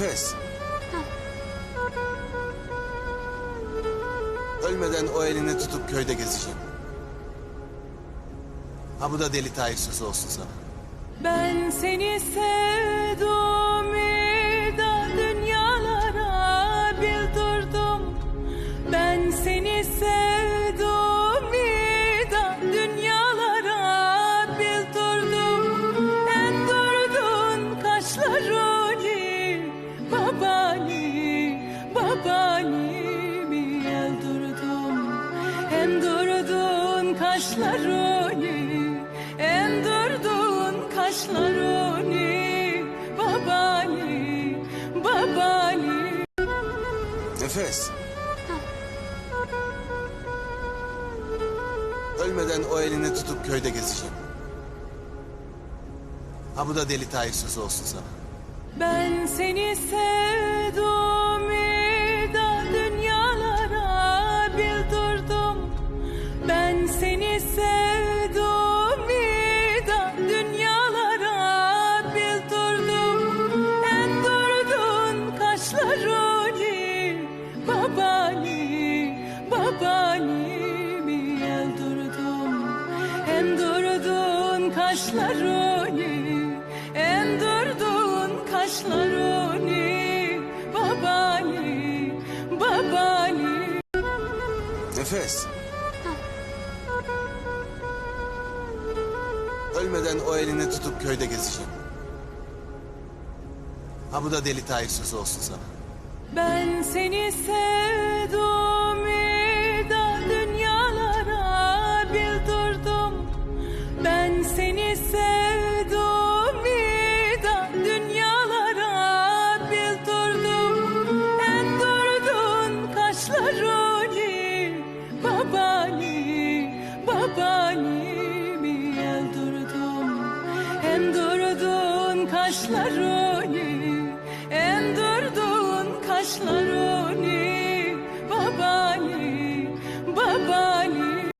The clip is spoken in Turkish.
Nefes. Ölmeden o elini tutup köyde gezeceğim. Ha bu da deli Tahir olsun sana. Ben seni sevdim kaşlarını Endirdin kaşlarını babani babani Nefes. Ölmeden o elini tutup köyde gezeceğim. Ha bu da deli Tahir sözü olsun sana. Ben seni sevdim babanimi öldürdüm. Endirdin kaşlarını Endirdin kaşlarını babani babani Nefes. Ölmeden o elini tutup köyde gezeceğim. Ha bu da deli Tahir sözü olsun sana. Ben seni sevdim Babali, babalimi el durdum Hem durdun kaşlarını Hem kaşlarını